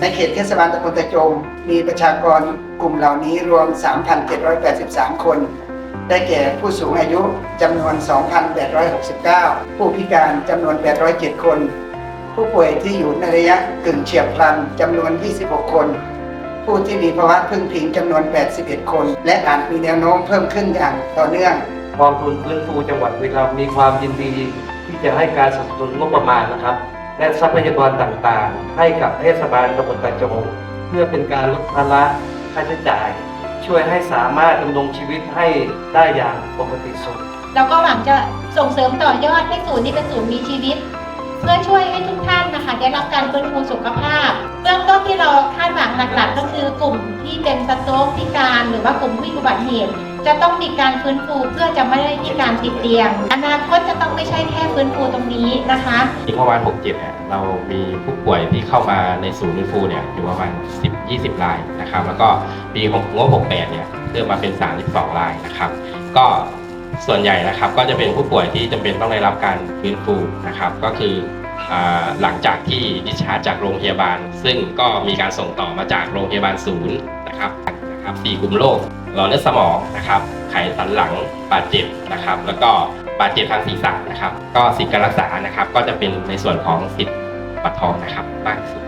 ในเขตเทศบาลตำบลตะโจม มีประชากรกลุ่มเหล่านี้รวม 3,783 คน ได้แก่ผู้สูงอายุจำนวน 2,869 ผู้พิการจำนวน 807 คน ผู้ป่วยที่อยู่ในระยะกึ่งเฉียบพลันจำนวน 26 คน ผู้ที่มีภาวะพึ่งพิงจำนวน 81 คน และอาจมีแนวโน้มเพิ่มขึ้นอย่างต่อเนื่องกองทุนฟื้นฟูจังหวัดบุรีรัมมีความยินดีที่จะให้การสนับสนุนงบประมาณนะครับ และทรัพยากรต่างๆ ให้กับเทศบาลตำบลตะโจงเพื่อเป็นการลดภาระค่าใช้จ่าย ช่วยให้สามารถดำรงชีวิตให้ได้อย่างปกติสุขเราก็หวังจะส่งเสริมต่อยอดให้ศูนย์นี้เป็นศูนย์มีชีวิต เพื่อช่วยให้ทุกท่านนะคะได้รับการฟื้นฟูสุขภาพ เบื้องต้นที่เราคา หลักๆ ก็คือกลุ่มที่เป็นสโตรกพิการหรือว่ากลุ่มผู้อุบัติเหตุ จะต้องมีการฟื้นฟูเพื่อจะไม่ได้มีการติดเตียง อนาคตจะต้องไม่ใช่แค่ฟื้นฟูตรงนี้นะคะปีงบประมาณ67เนี่ยเรามีผู้ป่วยที่เข้ามาในศูนย์ฟื้นฟูเนี่ยอยู่ประมาณ10-20รายนะครับ แล้วก็ปีของงบ68เนี่ยเพิ่มมาเป็น 32รายนะครับ ก็ส่วนใหญ่นะครับก็จะเป็นผู้ป่วยที่จำเป็นต้องได้รับการฟื้นฟูนะครับ ก็คือ หลังจากที่ดิชาร์จจากโรงพยาบาล ซึ่งก็มีการส่งต่อมาจากโรงพยาบาลศูนย์นะครับนะครับสี่กลุ่มโรคหลอดเลือดสมองนะครับ ไขสันหลังบาดเจ็บนะครับ แล้วก็บาดเจ็บทางศีรษะนะครับ ก็สิทธิการรักษานะครับ ก็จะเป็นในส่วนของสิทธิ์บัตรทองนะครับมากที่สุด